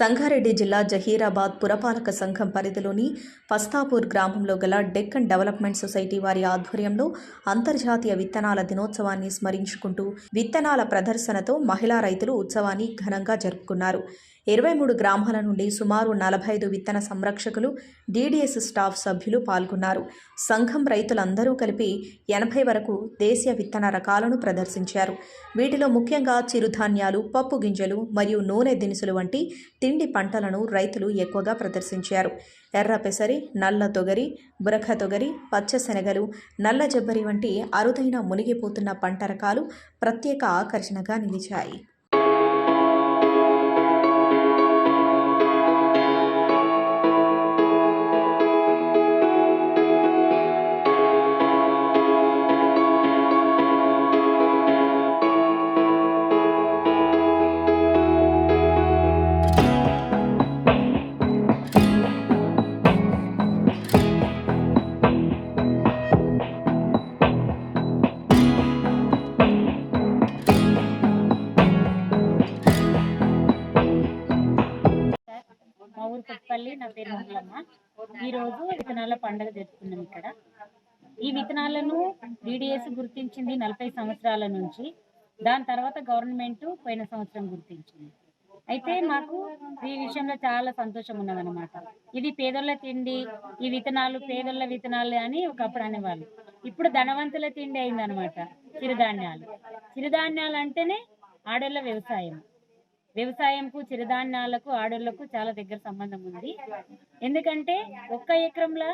సంగారెడ్డి జిల్లా జహీరాబాద్ పురపాలక సంఘం పరిధిలోని పస్తాపూర్ గ్రామంలో గల డెక్కన్ డెవలప్మెంట్ సొసైటీ వారి ఆధ్వర్యంలో అంతర్జాతీయ విత్తనాల దినోత్సవాన్ని స్మరించుకుంటూ విత్తనాల ప్రదర్శనతో మహిళా రైతులు ఉత్సవాన్ని ఘనంగా జరుపుకున్నారు. ఇరవై మూడు గ్రామాల నుండి సుమారు నలభై ఐదు విత్తన సంరక్షకులు డీడీఎస్ స్టాఫ్ సభ్యులు పాల్గొన్నారు. సంఘం రైతులందరూ కలిపి ఎనభై వరకు దేశీయ విత్తన రకాలను ప్రదర్శించారు. వీటిలో ముఖ్యంగా చిరుధాన్యాలు పప్పు గింజలు మరియు నూనె దినుసులు వంటి తిండి పంటలను రైతులు ఎక్కువగా ప్రదర్శించారు. ఎర్ర పెసరి నల్ల తొగరి బురఖ తొగరి పచ్చశనగలు నల్ల జబ్బరి వంటి అరుదైన మునిగిపోతున్న పంట రకాలు ప్రత్యేక ఆకర్షణగా నిలిచాయి. ఊరు కొత్తపల్లి నా పేరు మంగళమ్మ ఈ రోజు విత్తనాల పండుగ జరుపుకున్నాం ఇక్కడ. ఈ విత్తనాలను డిడిఎస్ గుర్తించింది నలభై సంవత్సరాల నుంచి. దాని తర్వాత గవర్నమెంట్ పోయిన సంవత్సరం గుర్తించింది. అయితే మాకు ఈ విషయంలో చాలా సంతోషం ఉన్నదన్నమాట. ఇది పేదోళ్ళ తిండి ఈ విత్తనాలు పేదోళ్ళ విత్తనాలు అని ఒకప్పుడు అనేవాళ్ళు. ఇప్పుడు ధనవంతుల తిండి అయిందనమాట చిరుధాన్యాలు. చిరుధాన్యాలు అంటేనే ఆడోళ్ళ వ్యవసాయం. వ్యవసాయంకు చిరుధాన్యాలకు ఆడోళ్ళకు చాలా దగ్గర సంబంధం ఉంది. ఎందుకంటే ఒక్క ఎకరంలో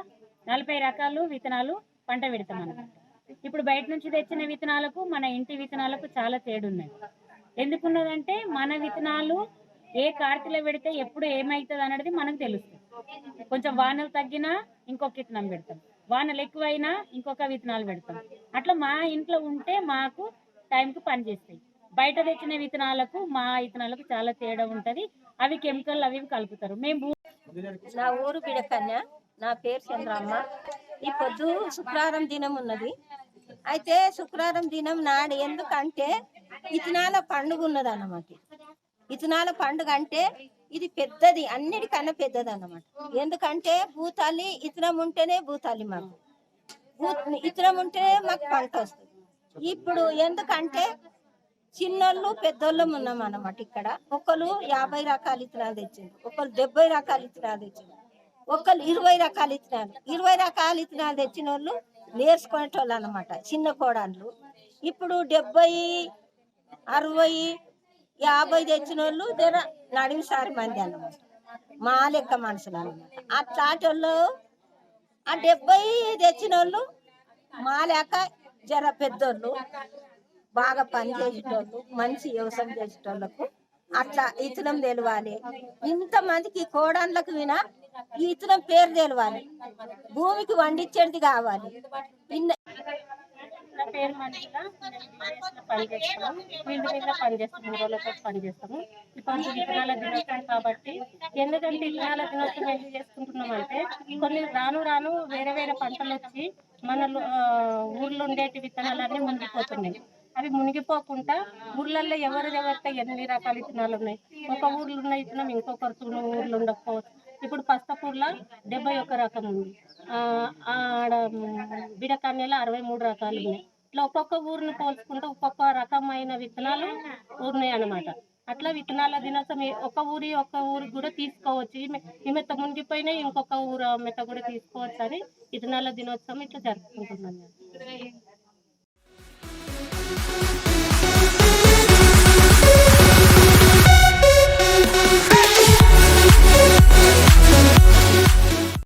నలభై రకాలు విత్తనాలు పంట పెడతాం అనమాట ఇప్పుడు బయట నుంచి తెచ్చిన విత్తనాలకు మన ఇంటి విత్తనాలకు చాలా తేడున్నది ఎందుకున్నదంటే మన విత్తనాలు ఏ కార్తీలో పెడితే ఎప్పుడు ఏమవుతుంది అనేది మనకు తెలుస్తుంది. కొంచెం వానలు తగ్గినా ఇంకొక విత్తనం పెడతాం. వానలు ఎక్కువైనా ఇంకొక విత్తనాలు పెడతాం. అట్లా మా ఇంట్లో ఉంటే మాకు టైంకి పనిచేస్తాయి బయట తెచ్చిన విత్తనాలకు మా విత్తనాలకు చాలా తేడా ఉంటది. అవి కెమికల్ అవి కలుపుతారు. మేము నా ఊరు బిడకన్య నా పేరు చంద్రమ్మ. ఈ పొద్దు శుక్రవారం దినం ఉన్నది. అయితే శుక్రవారం దినం నాడు ఎందుకంటే ఇతనాల పండుగ ఉన్నది అన్నమాట ఇతనాల పండుగ అంటే ఇది పెద్దది. అన్నిటికన్నా పెద్దది అన్నమాట ఎందుకంటే భూతాలి ఇతనం ఉంటేనే భూతాలి మాకు. భూ ఇతనం ఉంటేనే మాకు పంట వస్తుంది. ఇప్పుడు ఎందుకంటే చిన్నోళ్ళు పెద్దోళ్ళం ఉన్నాం అన్నమాట ఇక్కడ. ఒకరు యాభై రకాల ఇత్తనాలు తెచ్చింది ఒకరు డెబ్బై రకాల ఇత్తనాలు తెచ్చింది ఒకరు ఇరవై రకాల ఇత్తనాలు. ఇరవై రకాల ఇత్తనాలు తెచ్చిన వాళ్ళు నేర్చుకునేటోళ్ళు అనమాట చిన్న కోడళ్ళు. ఇప్పుడు డెబ్బై అరవై యాభై తెచ్చిన వాళ్ళు జర నడిమిసారి మంది అన్నమాట మా లెక్క మనుషులు అనమాట అట్లాంటి ఆ డెబ్బై తెచ్చిన వాళ్ళు మా లెక్క జర పెద్దోళ్ళు. బాగా పని చేసేటోళ్ళు మంచి వ్యవసాయం చేసేటోళ్ళకు అట్లా ఇతనం తెలవాలి. ఇంతమందికి కోడన్లకు వినా ఈ ఇతనం పేరు తెలవాలి. భూమికి వండించేది కావాలి. నా పేరు మంచిగా పనిచేస్తాము ఫీల్డ్ మీద మూడు ఇప్పుడు విత్తనాల దినోత్సవం కాబట్టి ఎందుకంటే విత్తనాల దినోత్సవం ఎందుకు చేసుకుంటున్నాం అంటే కొన్ని రాను రాను వేరే వేరే పంటలు వచ్చి మన ఊర్లో ఉండేటి విత్తనాలన్నీ మునిగిపోతున్నాయి. అవి మునిగిపోకుండా ఊర్లలో ఎవరిదెవరితో ఎన్ని రకాల విత్తనాలు ఉన్నాయి? ఒక ఊర్లో ఉన్న విత్తనం ఇంకొకరు ఊర్లు ఉండకపోవచ్చు. ఇప్పుడు పస్తపూర్లో డెబ్బై ఒక్క రకం ఉంది. ఆ, ఆడ బిడకన్యలో అరవై మూడు రకాలు ఉన్నాయి. ఇట్లా ఒక్కొక్క ఊరిని పోల్చుకుంటే ఒక్కొక్క రకమైన విత్తనాలు ఉన్నాయి అన్నమాట. అట్లా విత్తనాల దినోత్సవం ఒక ఊరి ఒక్క ఊరికి కూడా తీసుకోవచ్చు. ఈ మెత్త మునిగిపోయినా ఇంకొక ఊరు మెత్త కూడా తీసుకోవచ్చు అని విత్తనాల దినోత్సవం ఇట్లా జరుపుకుంటున్నాం మేము.